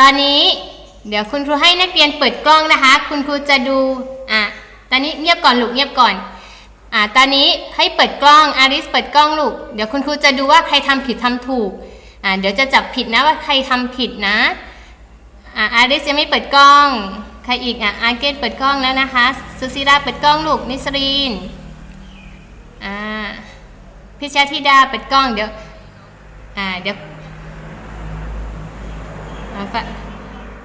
ตอนนี้เดี๋ยวคุณครูให้นักเรียนเปิดกล้องนะคะ คุณครูจะดูอะตอนนี้เงียบก่อนลูกเงียบก่อนอะตอนนี้ให้เปิดกล้องอาริสเปิดกล้องลูกเดี๋ยวคุณครูจะดูว่าใครทำผิดทำถูกอะเดี๋ยวจะจับผิดนะว่าใครทำผิดนะอะอาริสยังไม่เปิดกล้อง ใครอีกอะอาเกตเปิดกล้องแล้วนะคะสุศิราเปิดกล้องลูกนิสรีนอ่าพิชาธิดาเปิดกล้องเดี๋ยวอ่าเดี๋ยว อ่าฟะ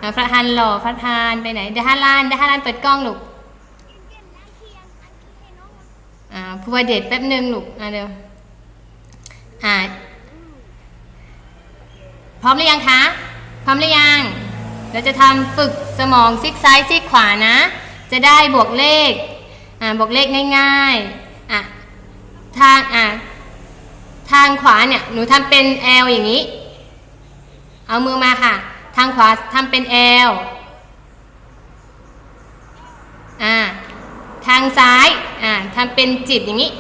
อ่าฟะฮันหล่อฟะทานไปไหนเดฮาลานเดฮาลานเปิดกล้องลูกอ่าพูวเดชแป๊บหนึ่งลูกอ่าเดี๋ยวอ่าพร้อมหรือยังคะ พร้อมหรือยัง เราจะทำฝึกสมองซีกซ้ายซีกขวานะ จะได้บวกเลขอ่าบวกเลขง่ายๆอะทางอะทางขวาเนี่ย หนูทำเป็น L อย่างนี้ เอามือมาค่ะ ทางขวาทำเป็น L อ่าทางซ้ายอ่าทำเป็นจีบอย่างนี้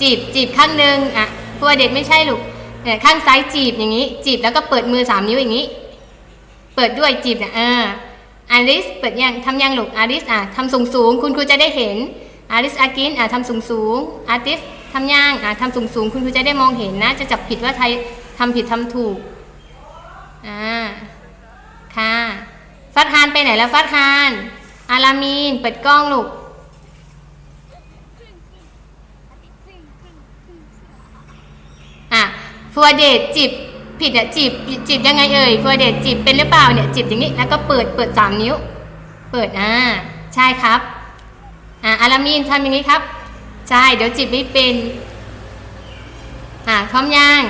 จีบจีบข้างหนึ่งอะพัวเด็กไม่ใช่ลูกเนี่ยข้างซ้ายจีบอย่างนี้ จีบแล้วก็เปิดมือสามนิ้วอย่างนี้ เปิดด้วยจีบเนี่ยอ่าอาริสเปิดยังทำยังลูกอาริสอะทำสูงสูงคุณครูจะได้เห็นอาริสอากินอะทำสูงสูงอาติฟทำย่างอะทำสูงสูงคุณครูจะได้มองเห็นนะ จะจับผิดว่าใครทำผิดทำถูก อ่า ค่ะ ฟัดฮานไปไหนแล้วฟัดฮาน อารามีน เปิดกล้องลูก อะฟัวเดทจีบผิดเนี่ยจีบจีบยังไงเอ่ยฟัวเดทจีบเป็นหรือเปล่าเนี่ยจีบอย่างนี้แล้วก็เปิดเปิดสามนิ้ว เปิดอ่าใช่ครับอ่าอารามีนทำอย่างนี้ครับ ใช่เดี๋ยวจีบไม่เป็นอ่าพร้อมยัง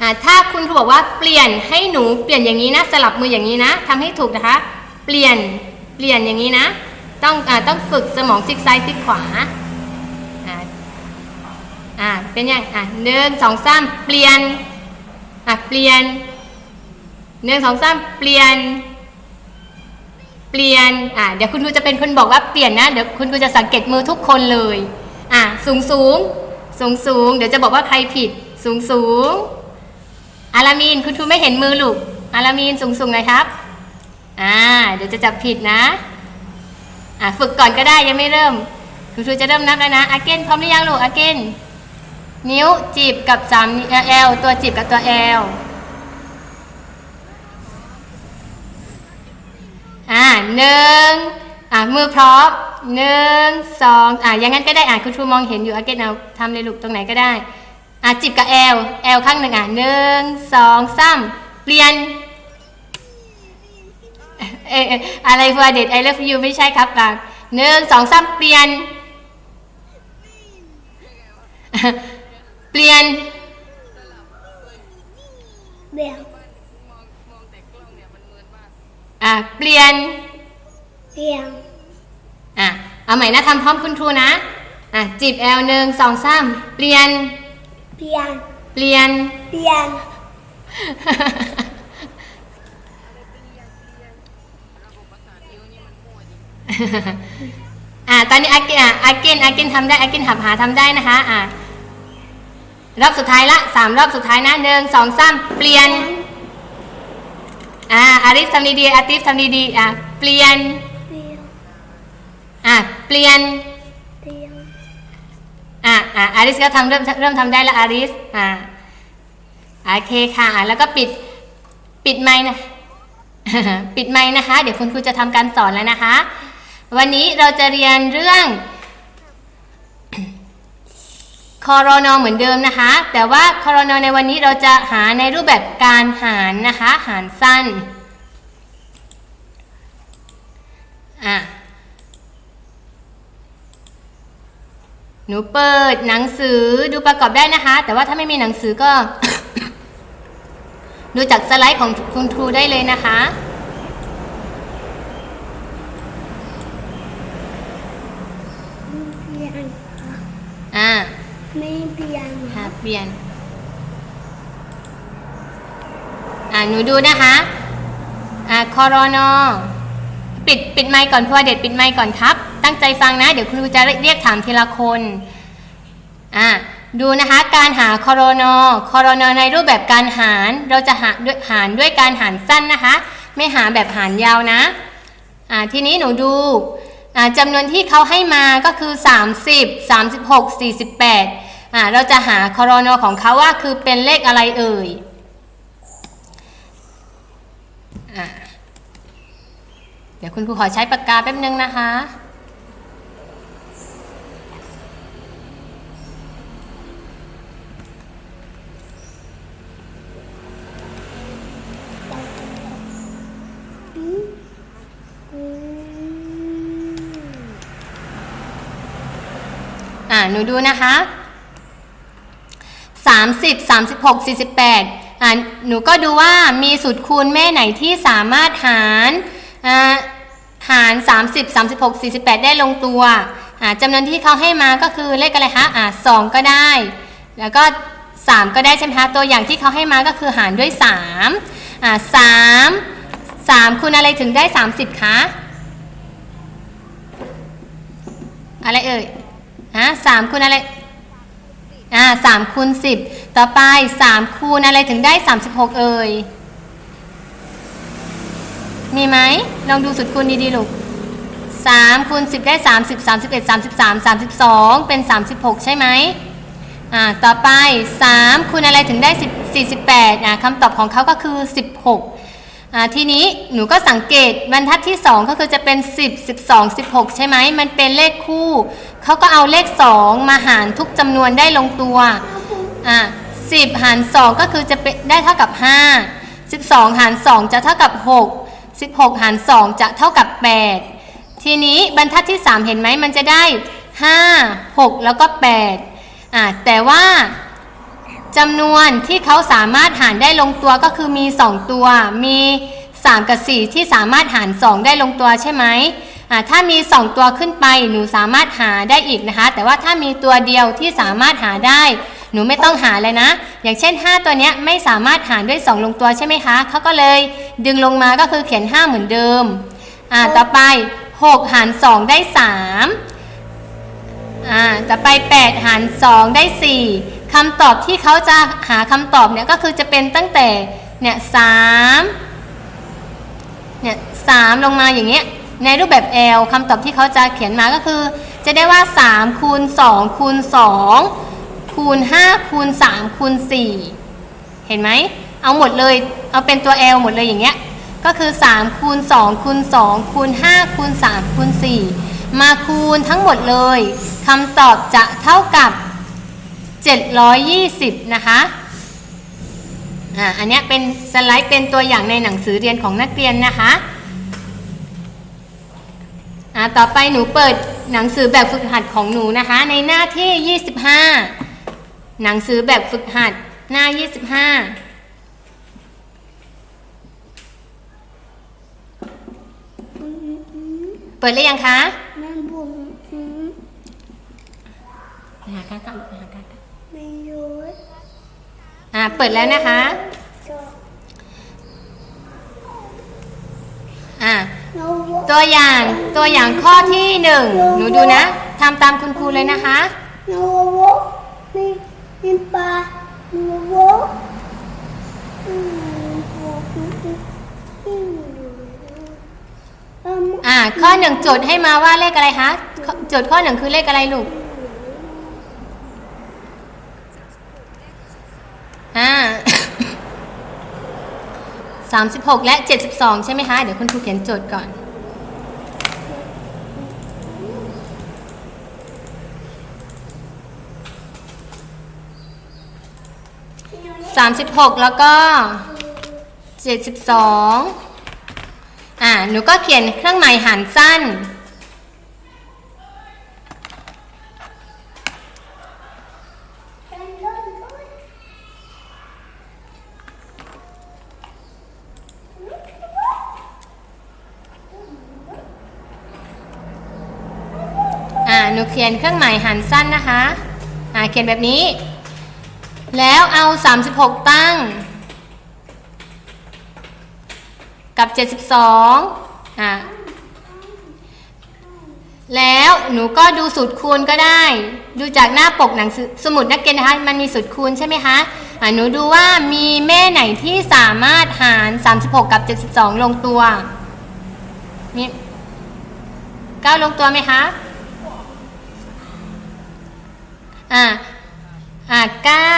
อ่าถ้าคุณครูบอกว่าเปลี่ยนให้หนูเปลี่ยนอย่างนี้นะสลับมืออย่างนี้นะทำให้ถูกนะคะ เปลี่ยนเปลี่ยนอย่างนี้นะ ต้องอ่าต้องฝึกสมองซิกซ้ายซิกขวาอ่าอ่าเป็นยังอ่าหนึ่งสองสามเปลี่ยนอ่าเปลี่ยนหนึ่งสองสามเปลี่ยน เปลี่ยนอ่าเดี๋ยวคุณครูจะเป็นคนบอกว่าเปลี่ยนนะเดี๋ยวคุณครูจะสังเกตมือทุกคนเลยอ่าสูงสูงสูงสูงเดี๋ยวจะบอกว่าใครผิดสูงสูง อารามีนคุณครูไม่เห็นมือลูกอารามีนสูงสูงหน่อยครับอ่าเดี๋ยวจะจับผิดนะอ่าฝึกก่อนก็ได้ยังไม่เริ่ม คุณครูจะเริ่มนับแล้วนะอาเกนพร้อมหรือยังลูกอาเกนนิ้วจีบกับสามเอลตัวจีบกับตัวเอลอ่าหนึ่งอ่ามือพร้อมหนึ่งสองอ่าอย่างนั้นก็ได้อ่าคุณครูมองเห็นอยู่อาเกตเอาทำเลยลูกตรงไหนก็ได้ อ่าจิบกับแอลแอลข้างหนึ่งอ่าหนึ่งสองสามเปลี่ยนเออเอออะไรฟัวเด็ดไอเลิฟยูไม่ใช่ครับอ่าหนึ่งสองสามเปลี่ยน เปลี่ยนเดี๋ยวอ่าเปลี่ยนเดี๋ยวอะเอาใหม่นะทำพร้อมคุณครูนะอะจีบแอลหนึ่งสองสามเปลี่ยน เปลี่ยน เปลี่ยน เปลี่ยน อะตอนนี้อากินอะอากินอากินทำได้อากินหับหาทำได้นะคะ อะรอบสุดท้ายละสามรอบสุดท้ายนะหนึ่งสองสามเปลี่ยน อะอาริฟทำดีๆอาติฟทำดีๆอะเปลี่ยน เปลี่ยน อะเปลี่ยนเปลี่ยน อะอาริสก็ทำเริ่มเริ่มทำได้แล้วอาริสอะโอเคค่ะอะแล้วก็ปิดปิดไมค์นะปิดไมค์นะคะ เดี๋ยวคุณครูจะทำการสอนแล้วนะคะ วันนี้เราจะเรียนเรื่องคอรอนอเหมือนเดิมนะคะ แต่ว่าคอรอนอในวันนี้เราจะหาในรูปแบบการหารนะคะ หารสั้นอะ หนูเปิดหนังสือดูประกอบได้นะคะ แต่ว่าถ้าไม่มีหนังสือก็ ดูจากสไลด์ของคุณครูได้เลยนะคะเปลี่ยนอ่าไม่เปลี่ยนค่ะเปลี่ยนอ่าหนูดูนะคะอ่าคอรอนอปิดปิดไมค์ก่อนพ่อเด็ดปิดไมค์ก่อนครับ ตั้งใจฟังนะ เดี๋ยวครูจะเรียกถามทีละคนอ่าดูนะคะ การหาคอรนอคอรนอในรูปแบบการหาร เราจะหาด้วยหารด้วยการหารสั้นนะคะ ไม่หาแบบหารยาวนะอ่าทีนี้หนูดูอ่าจำนวนที่เขาให้มาก็คือ 30 36 48อ่าเราจะหาคอรนอของเขาว่าคือเป็นเลขอะไรเอ่ยอ่าเดี๋ยวคุณครูขอใช้ปากกาแป๊บนึงนะคะ อืมอืม อ่าห นูดูนะคะ30 36 48อ่าหนูก็ดูว่ามีสูตรคูณแม่ไหนที่สามารถหารอ่าหาร 30 36 48 ได้ลงตัวอ่าจำนวนที่เขาให้มาก็คือเลขอะไรคะอ่า2ก็ได้ แล้วก็ 3 ก็ได้ใช่ไหมคะตัวอย่างที่เขาให้มาก็คือหารด้วย3อ่า3 3คูณอะไรถึงได้ 30คะอะไรเอ่ย ฮะสามคูณอะไรอ่าสามคูณสิบต่อไปสามคูณอะไรถึงได้สามสิบหกเอ่ย มีไหมลองดูสุดคูณดีๆลูกสามคูณสิบได้สามสิบสามสิบเอ็ดสามสิบสามสามสิบสองเป็นสามสิบหกใช่ไหมอ่าต่อไปสามคูณอะไรถึงได้สิบสี่สิบแปดอ่าคำตอบของเขาก็คือสิบหก ทีนี้หนูก็สังเกตบรรทัดที่ 2 ก็คือจะเป็น 10 12 16 ใช่ไหมมันเป็นเลขคู่ เขาก็เอาเลข 2 มาหารทุกจำนวนได้ลงตัวอ่า10 หาร 2 ก็คือจะเป็นได้เท่ากับ 5 12 หาร 2 จะเท่ากับ 6 16 หาร 2 จะเท่ากับ 8 ทีนี้บรรทัดที่ 3 เห็นไหมมันจะได้ 5 6 แล้วก็8อ่าแต่ว่า จำนวนที่เขาสามารถหารได้ลงตัวก็คือมี 2 ตัว มี 3 กับ 4 ที่สามารถหาร 2 ได้ลงตัวใช่ไหมอ่าถ้ามี 2 ตัวขึ้นไปหนูสามารถหาได้อีกนะคะ แต่ว่าถ้ามีตัวเดียวที่สามารถหาได้ หนูไม่ต้องหาเลยนะ อย่างเช่น 5 ตัวเนี้ยไม่สามารถหารด้วย 2 ลงตัวใช่ไหมคะเขาก็เลย ดึงลงมาก็คือเขียน 5 เหมือนเดิมอ่าต่อไป 6 หาร 2 ได้3อ่าต่อไป 8 หาร 2 ได้ 4 คำตอบที่เขาจะหาคำตอบเนี่ยก็คือจะเป็นตั้งแต่เนี่ยสามเนี่ยสามลงมาอย่างเงี้ยในรูปแบบ L คำตอบที่เขาจะเขียนมาก็คือ จะได้ว่า 3 คูณ 2 คูณ 2 คูณ 5 คูณ 3 คูณ 4 เห็นไหม เอาหมดเลย เอาเป็นตัว L หมดเลยอย่างเงี้ย ก็คือ 3 คูณ 2 คูณ 2 คูณ 5 คูณ 3 คูณ 4 มาคูณทั้งหมดเลย คำตอบจะเท่ากับ 720 นะคะอ่าอันเนี้ยเป็นสไลด์เป็นตัวอย่างในหนังสือเรียนของนักเรียนนะคะอ่าต่อไปหนูเปิดหนังสือแบบฝึกหัดของหนูนะคะ ในหน้าที่ 25 หนังสือแบบฝึกหัดหน้า 25อืมอืมเปิดหรือยังคะแม่บุ๋มอืมหาการกันหาการกันไม่ยุด อ่าเปิดแล้วนะคะ อ่าเราวะตัวอย่างตัวอย่างข้อที่หนึ่งหนูดูนะทำตามคุณครูเลยนะคะเราวมีมีปลาเราวอ่าข้อหนึ่งโจทย์ให้มาว่าเลขอะไรคะโจทย์ข้อหนึ่งคือเลขอะไรลูก 36 และ 72 ใช่ไหมคะ เดี๋ยวคุณครูเขียนโจทย์ก่อนสามสิบหกแล้วก็เจ็ดสิ72 อ่า หนูก็เขียนเครื่องหมายหารสั้น นูเขียนเครื่องหมายหารสั้นนะคะอ่าเขียนแบบนี้ แล้วเอา 36 ตั้ง กับ 72อ่าแล้วหนูก็ดูสูตรคูณก็ได้ ดูจากหน้าปกหนังสือสมุดนักเรียนนะคะมันมีสูตรคูณใช่ไหมคะอะหนูดูว่ามีแม่ไหนที่สามารถหาร 36 กับ 72 ลงตัวมีเก้าลงตัวไหมคะ อ่าอ่าเก้า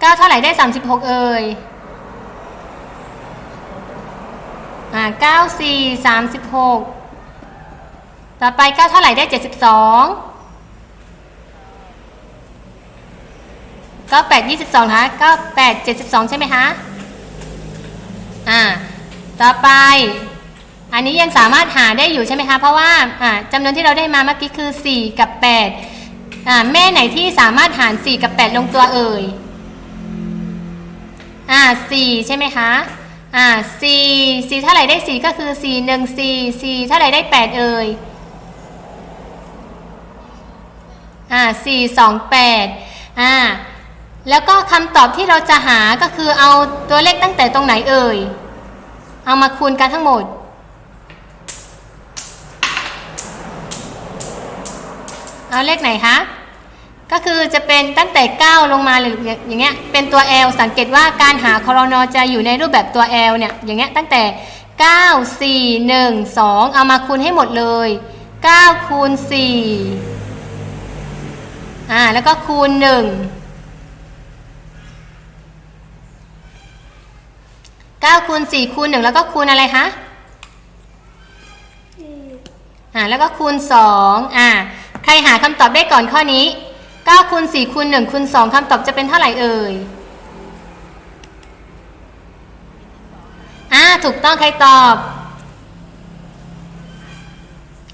เก้าเท่าไหร่ได้36เอ่ยอ่าเก้าสี่สามสิบหกต่อไปเก้าเท่าไหร่ได้เจ็ดสิบสองเก้าแปดยี่สิบสองนะคะเก้าแปดเจ็ดสิบสองใช่ไหมคะอ่าต่อไป อันนี้ยังสามารถหาได้อยู่ใช่ไหมคะ เพราะว่าอ่าจำนวนที่เราได้มาเมื่อกี้คือสี่กับแปด อ่าแม่ไหนที่สามารถหารสี่กับแปดลงตัวเอ่ยอ่าสี่ใช่ไหมคะอ่าสี่สี่เท่าไหร่ได้สี่ก็คือสี่หนึ่งสี่สี่เท่าไหร่ได้แปดเอ่ยอ่าสี่สองแปดอ่าแล้วก็คำตอบที่เราจะหาก็คือเอาตัวเลขตั้งแต่ตรงไหนเอ่ย เอามาคูณกันทั้งหมด เอาเลขไหนคะ ก็คือจะเป็นตั้งแต่ 9 ลงมาหรืออย่างเงี้ย เป็นตัว L สังเกตว่าการหาคอรนอจะอยู่ในรูปแบบตัว L เนี่ย อย่างเงี้ยตั้งแต่ 9 4 1 2 เอามาคูณให้หมดเลย 9 คูณ 4 อ่า แล้วก็คูณ 1 9คูณ4คูณ1แล้วก็คูณอะไรคะอ่าแล้วก็คูณ 2 อ่า ใครหาคำตอบได้ก่อนข้อนี้9คูณ4คูณ1คูณ2คำตอบจะเป็นเท่าไหร่เอ่ยอ่าถูกต้องใครตอบ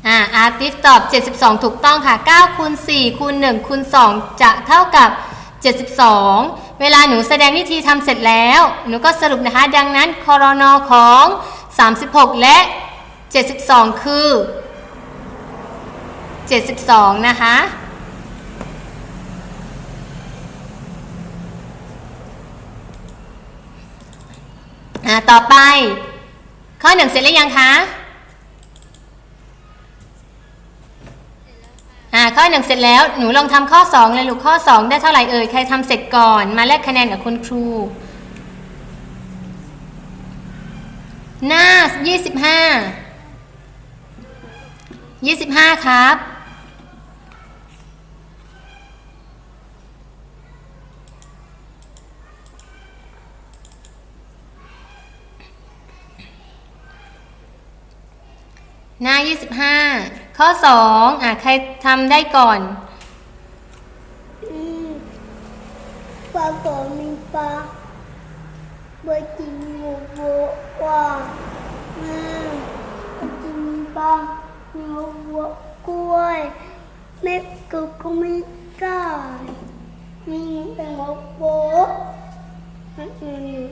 อ่าอาร์ติสตอบ 72 ถูกต้องค่ะ9คูณ4คูณ1คูณ2จะเท่ากับ 72 เวลาหนูแสดงวิธีทำเสร็จแล้ว หนูก็สรุปนะคะ ดังนั้นคอรนอของ 36 และ 72 คือ 72 นะคะอ่าต่อไป ข้อหนึ่งเสร็จแล้วยังคะอ่าข้อหนึ่งเสร็จแล้วหนูลองทำข้อสองเลยลูกข้อสองได้เท่าไหร่เอ่ยใครทำเสร็จก่อนมาแลกคะแนนกับคุณครู หน้า 25 25 ครับ หน้า 25 ข้อ 2 อะ ใครทำได้ก่อนอืมปลาก็มีปลาบะจิมีโมโบว่าอืมบะจิมีปลามีโมโบกล้วยแม่ก็ก็ไม่ได้มีแต่โมโบอืมอืมอืมอืม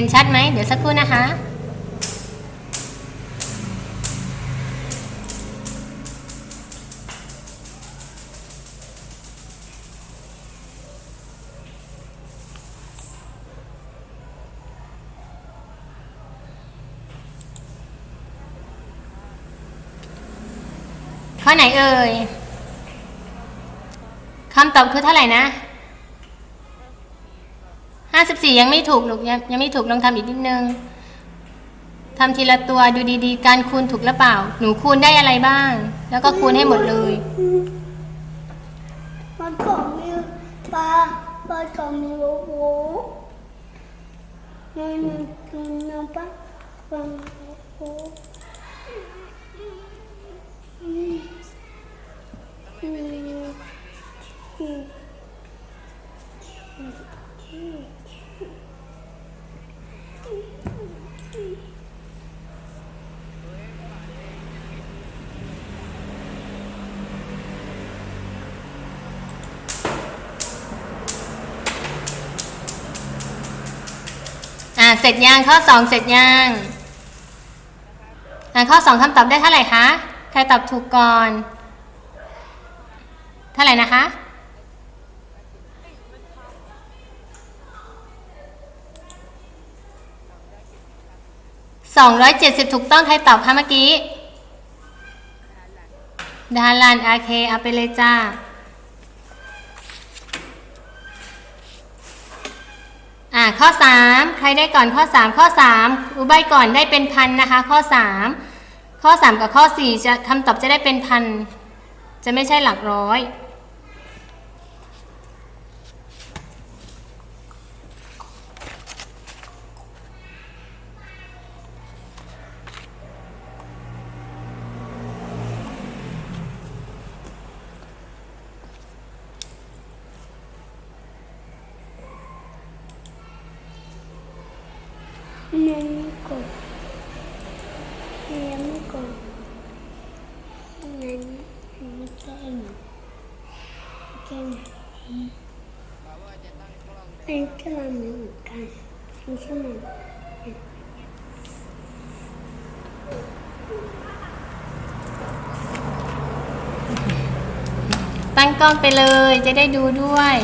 ห็นชัดไหม เดี๋ยวสักครู่นะคะ ข้อไหนเอ่ยคำตอบคือเท่าไหร่นะาสิบสี่ยังไม่ถูกลูกยังยังไม่ถูกลองทำอีกนิดนึงทำทีละตัวดูดีๆ การคูณถูกหรือเปล่า หนูคูณได้อะไรบ้าง แล้วก็คูณให้หมดเลย มันก็มีปลาปลาก็มีโมโบมันมีตัวน้ำปลาปลาโมโบอืมอืมอืม ร็จยังข้อสองเสร็จยังข้อสองคำตอบได้เท่าไหร่คะใครตอบถูกก่อนเท่าไหร่นะคะสองร้อยเจ็ดสิบถูกต้องใครตอบคะเมื่อกี้ดาลันอาเคเอาไปเลยจ้า อ่าข้อ 3 ใครได้ก่อนข้อ 3 ข้อ3อุบายก่อนได้เป็นพันนะคะ ข้อ 3 ข้อ 3 กับข้อ4จะคำตอบจะได้เป็นพัน จะไม่ใช่หลักร้อย ยังไม่กดยังไม่กดงั้นอันนี้แก้หนูแก้หนู อันนี้ก็มาเหมือนกันอันนี้ก็มาตั้งกล้องไปเลยจะได้ดูด้วย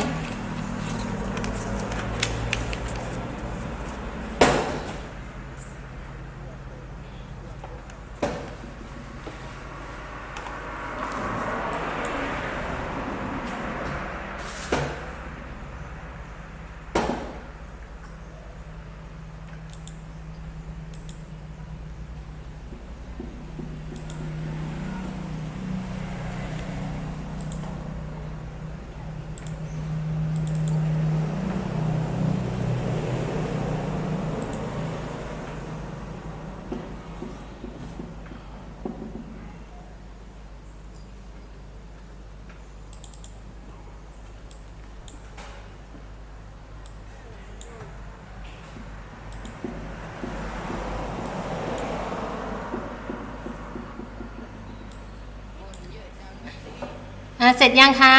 เสร็จยังคะ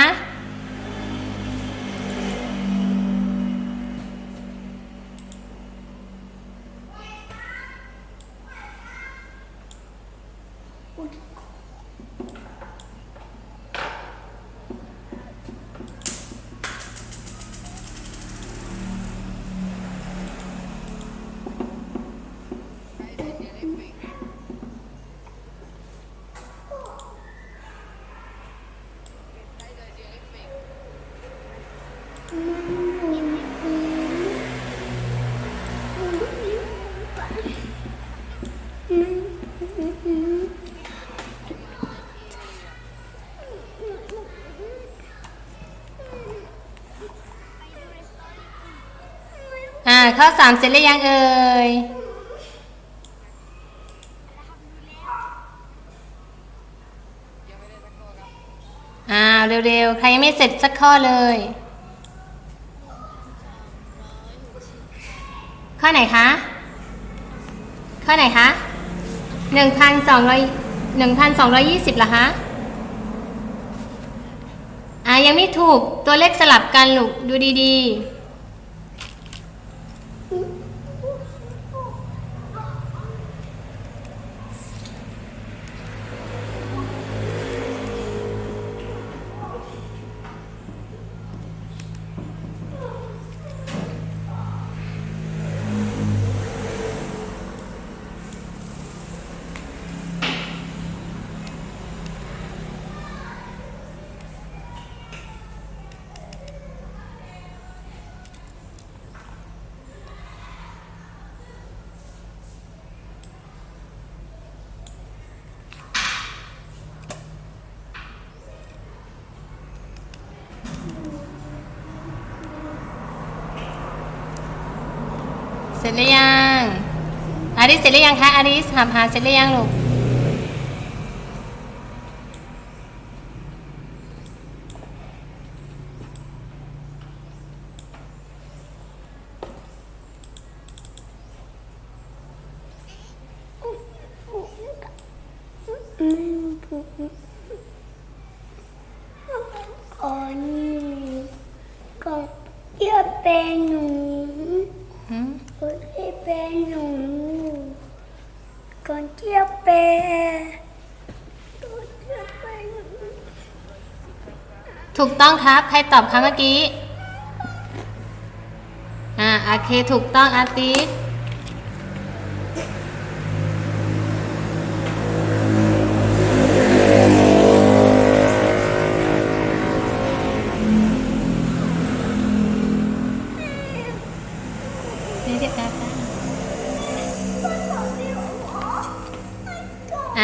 ข้อสามเสร็จหรือยังเอ่ยอ่าเร็วๆ ใครยังไม่เสร็จสักข้อเลย ข้อไหนคะ ข้อไหนคะหนึ่งพันสองร้อยหนึ่งพันสองร้อยยี่สิบเหรอคะอ่ายังไม่ถูกตัวเลขสลับกันลูกดูดีๆ เส ร็จหรือยังอาริสเสร็จหรือยังคะอาริสหาหาเสร็จหรือยังลูกก่อนก่อนเที่ยวเป็นหนู หืม ก่อนเที่ยวเป็นหนูก่อนเที่ยวเป็นก่อนเที่ยวเป็นหนู ถูก ต้องครับ ใครตอบคะเมื่อกี้ อ่าโอเค ถูกต้องอาร์ติส อ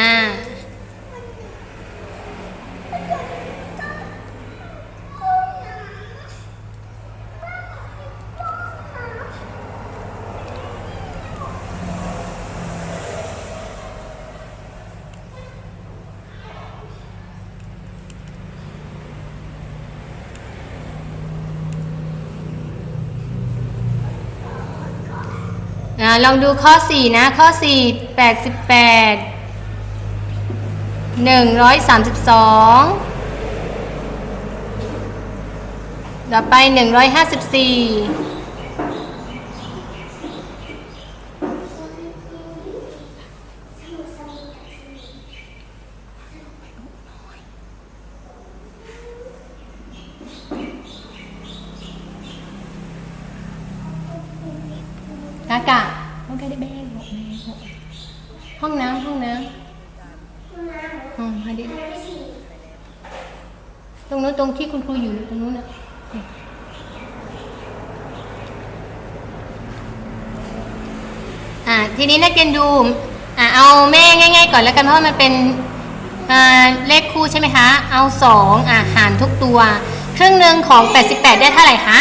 ่า ลองดูข้อ 4 นะ ข้อ 4 88 132 ต่อไป 154กากะ ห้องกาได้แบงบอกแม่บอกห้องน้ำห้องน้ำอืมมาดิตรงนู้นตรงที่คุณครูอยู่ตรงนู้นน่ะอ่าทีนี้นักเรียนดูอ่าเอาแม่ง่าย ๆ ก่อนแล้วกันเพราะมันเป็นเลขคู่ใช่ไหมคะ เอาสองอ่าหารทุกตัว ครึ่งหนึ่งของ 88 ได้เท่าไหร่คะ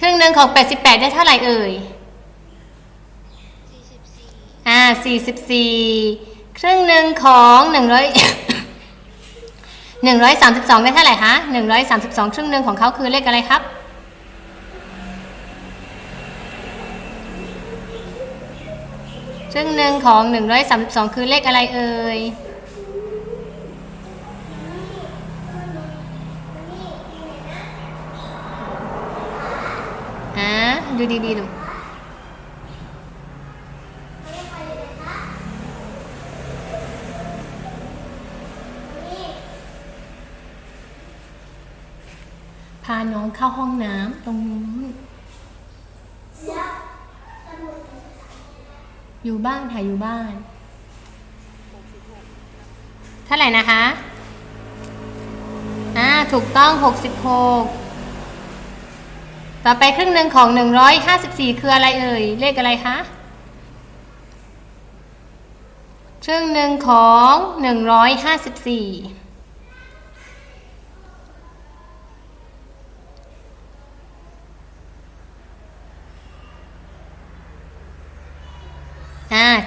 ครึ่งหนึ่งของ 88 ได้เท่าไหร่เอ่ย อ่า 44 ครึ่งหนึ่งของ 100 132 ได้เท่าไหร่คะ132 ครึ่งหนึ่งของเขาคือเลขอะไรครับ ครึ่งหนึ่งของ 132 คือเลขอะไรเอ่ยอ่าดูดีๆดู พาน้อง เข้าห้องน้ำตรงนู้นอยู่บ้านค่ะอยู่บ้านเท่าไหร่นะคะ อ่า ถูกต้อง 66 ต่อไปครึ่งหนึ่งของ 154 คืออะไรเอ่ย เลขอะไรคะ ครึ่งหนึ่งของ 154 อ่า77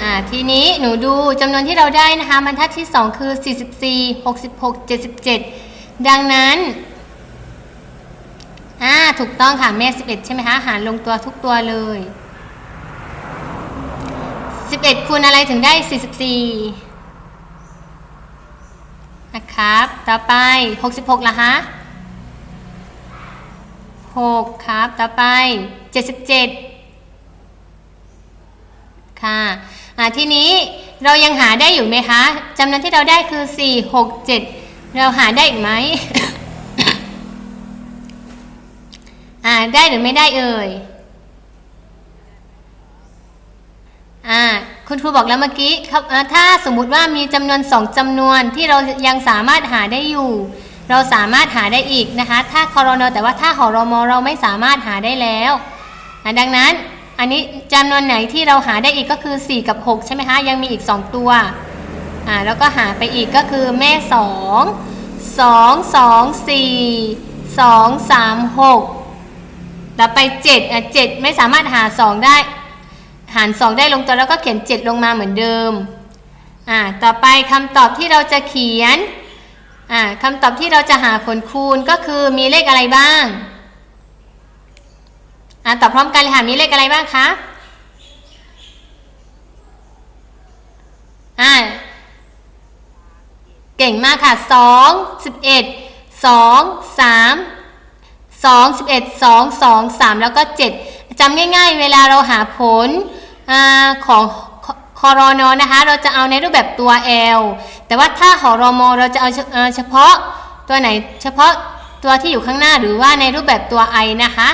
อ่าทีนี้หนูดูจำนวนที่เราได้นะคะบรรทัดที่ 2 คือ 44 66 77 ดังนั้นอ่าถูกต้องค่ะแม่11 ใช่ไหมคะ หารลงตัวทุกตัวเลย 11 คูณอะไรถึงได้ 44 นะครับ ต่อไป 66ละคะ 6 ครับ ต่อไป 77 ค่ะอ่าทีนี้เรายังหาได้อยู่ไหมคะจำนวนที่เราได้คือ 4 6 7 เราหาได้อีกไหมอ่าได้หรือไม่ได้เอ่ยอ่าคุณครูบอกแล้วเมื่อกี้ครับถ้าสมมุติว่ามีจำนวนสองจำนวนที่เรายังสามารถหาได้อยู่ เราสามารถหาได้อีกนะคะ ถ้าคอรนแต่ว่าถ้าหอรมเราไม่สามารถหาได้แล้วดังนั้นอันนี้จำนวนไหนที่เราหาได้อีกก็คือ 4 กับ 6 ใช่ไหมคะ ยังมีอีก 2 ตัวอ่าแล้วก็หาไปอีกก็คือแม่ 2 2 2 4 2 3 6 แล้วไป7อะ7ไม่สามารถหา 2 ได้ หาร 2 ได้ลงตัวแล้วก็เขียน 7 ลงมาเหมือนเดิมอ่าต่อไปคำตอบที่เราจะเขียน อ่าคำตอบที่เราจะหาผลคูณก็คือมีเลขอะไรบ้างอ่าตอบพร้อมกันเลยค่ะมีเลขอะไรบ้างคะอ่าเก่งมากค่ะสองสิบเอ็ดสองสามสองสิบเอ็ดสองสองสามแล้วก็เจ็ดจำง่ายๆ เวลาเราหาผลอาของ คอรอนอนะคะ เราจะเอาในรูปแบบตัว L แต่ว่าถ้าหอรมเราจะเอาเฉพาะตัวไหนเฉพาะตัวที่อยู่ข้างหน้าหรือว่าในรูปแบบตัว I นะคะ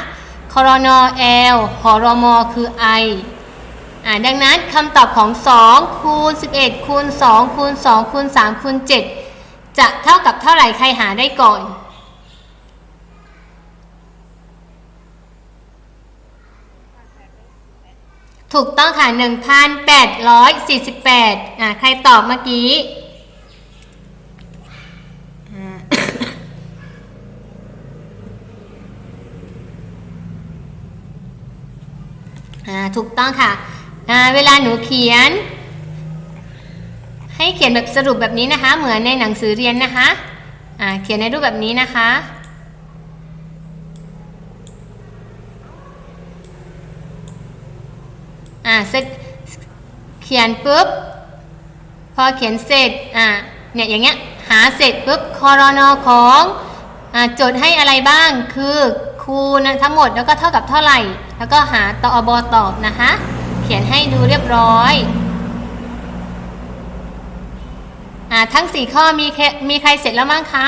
คอรอนอ L หอรมคือ I อ่าดังนั้นคำตอบของ 2 คูณ 11 คูณ 2 คูณ 2 คูณ 3 คูณ 7 จะเท่ากับเท่าไหร่ใครหาได้ก่อน ถูกต้องค่ะ 1,848อ่าใครตอบเมื่อกี้อาอ่าถูกต้องค่ะอ่าเวลาหนูเขียน ให้เขียนแบบสรุปแบบนี้นะคะ เหมือนในหนังสือเรียนนะคะอ่าเขียนในรูปแบบนี้นะคะ อ่าเสร็จเขียนปุ๊บ พอเขียนเสร็จอ่าเนี่ยอย่างเงี้ยหาเสร็จปุ๊บคอรนอของอ่าโจทย์ให้อะไรบ้างคือคูณนะทั้งหมดแล้วก็เท่ากับเท่าไหร่ แล้วก็หาตอบอตอบนะคะเขียนให้ดูเรียบร้อยอ่าทั้งสี่ข้อมีแค่มีใครเสร็จแล้วมั้งคะ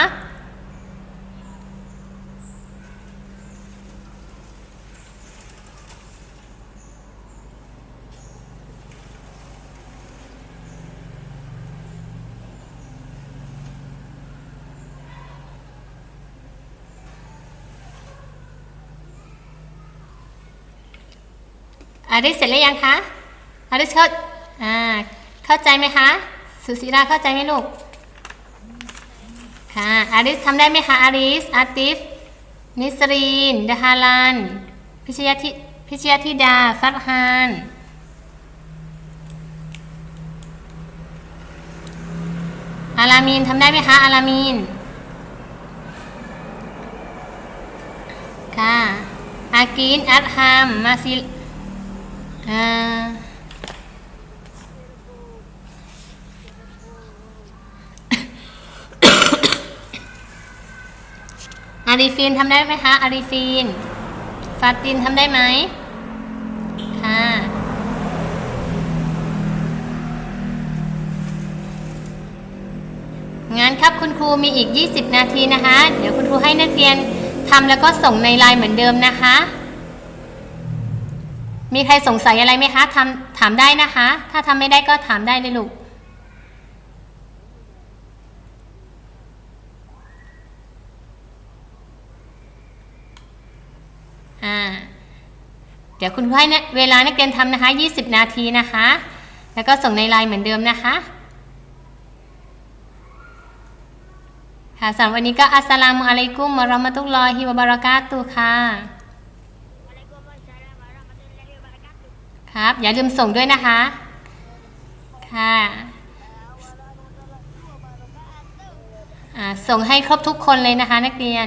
อาริสเสร็จแล้วยังคะอาริสเข้าอ่าเข้าใจไหมคะ สุศิราเข้าใจไหมลูก ค่ะ อาริสทำได้ไหมคะ อาริส อาติฟ นิสรีนดาฮารัน พิชยาธิพิชยาธิดา ฟัตฮานอารามีนทำได้ไหมคะ อารามีน ค่ะ อากินอัตฮาม มาซิ อ่าอารีฟีนทำได้ไหมคะอารีฟีน ฟาตินทำได้ไหมค่ะงั้นครับคุณครูมีอีก 20 นาทีนะคะ เดี๋ยวคุณครูให้นักเรียนทำแล้วก็ส่งในไลน์เหมือนเดิมนะคะ มีใครสงสัยอะไรไหมคะทำถามได้นะคะ ถ้าทำไม่ได้ก็ถามได้เลยลูกเดี๋ยวคุณครูให้เวลานักเรียนทำนะคะ 20 นาทีนะคะ แล้วก็ส่งในไลน์เหมือนเดิมนะคะ ค่ะสำหรับวันนี้ก็อัสสลามุอะลัยกุมวะราะมะตุลลอฮิวะบะเรากาตุค่ะ ครับ อย่าลืมส่งด้วยนะคะ ค่ะส่งให้ครบทุกคนเลยนะคะ นักเรียน